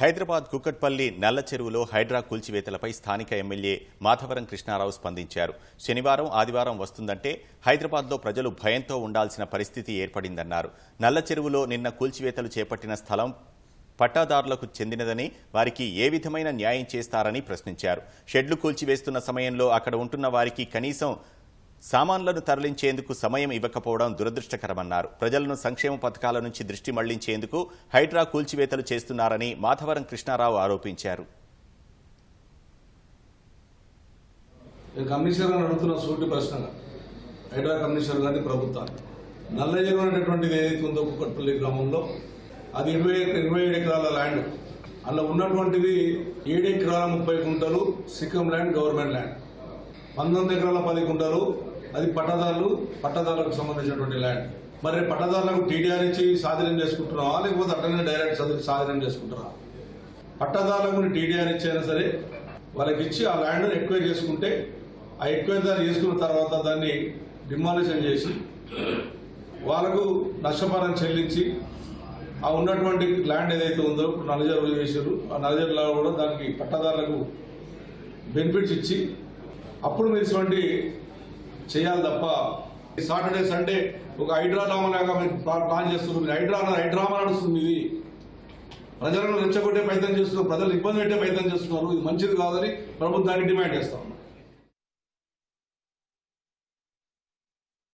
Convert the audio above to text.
హైదరాబాద్ కుక్కట్పల్లి నల్ల చెరువులో హైడ్రా కూల్చివేతలపై స్థానిక ఎమ్మెల్యే మాధవరం కృష్ణారావు స్పందించారు. శనివారం ఆదివారం వస్తుందంటే హైదరాబాద్లో ప్రజలు భయంతో ఉండాల్సిన పరిస్థితి ఏర్పడిందన్నారు. నల్ల చెరువులో నిన్న కూల్చివేతలు చేపట్టిన స్థలం పట్టాదారులకు చెందినదని వారికి ఏ విధమైన న్యాయం చేస్తారని ప్రశ్నించారు. షెడ్లు కూల్చివేస్తున్న సమయంలో అక్కడ ఉంటున్న వారికి కనీసం సామాన్లను తరలించేందుకు సమయం ఇవ్వకపోవడం దురదృష్టకరమన్నారు. ప్రజలను సంక్షేమ పథకాల నుంచి దృష్టి మళ్ళించేందుకు హైడ్రా కూల్చివేతలు చేస్తున్నారని మాధవరం కృష్ణారావు ఆరోపించారు. కమిషనర్ అడుగుతున్న సూటి ప్రశ్నగా హైడ్రా కమిషనర్ గారిని ప్రభుత్వాన్ని నల్లజీవం అనేటువంటిది ఏదైతే ఉందో కుక్కట్పల్లి గ్రామంలో అది ఇరవై ఇరవై ఏడు ఎకరాల ల్యాండ్. అందులో ఉన్నటువంటిది ఏడు ఎకరాల ముప్పై గుంటలు సిక్కం ల్యాండ్ గవర్నమెంట్ ల్యాండ్. పంతొమ్మిది ఎకరాల పది గుంటలు అది పట్టదారులు పట్టదారులకు సంబంధించినటువంటి ల్యాండ్ మరి పట్టదారులకు టీడీఆర్ ఇచ్చి సాధనం చేసుకుంటున్నావా? లేకపోతే అట్లనే డైరెక్ట్ చదివి సాధనం చేసుకుంటున్నావా? పట్టదారులకు టీడీఆర్ ఇచ్చైనా సరే వాళ్ళకి ఇచ్చి ఆ ల్యాండ్ ఎక్వైర్ చేసుకుంటే ఆ ఎక్వైర్ దాన్ని చేసుకున్న తర్వాత దాన్ని డిమాలిషన్ చేసి వాళ్ళకు నష్టపరం చెల్లించి ఆ ఉన్నటువంటి ల్యాండ్ ఏదైతే ఉందో ఇప్పుడు నలజరు చేశారు ఆ నలజరులో కూడా దానికి పట్టదారులకు బెనిఫిట్స్ ఇచ్చి అప్పుడు మీరు ఇటువంటి చేయాలి తప్ప ఈ సాటర్డే సండే ఒక హైడ్రామా లాగా మీరు ప్లాన్ చేస్తున్నారు. మీరు హైడ్రా హైడ్రామా నడుస్తుంది ఇది. ప్రజలను రెచ్చగొట్టే ప్రయత్నం చేస్తున్నారు. ప్రజలు ఇబ్బంది పెట్టే ప్రయత్నం చేస్తున్నారు. ఇది మంచిది కాదని ప్రభుత్వానికి డిమాండ్ చేస్తాం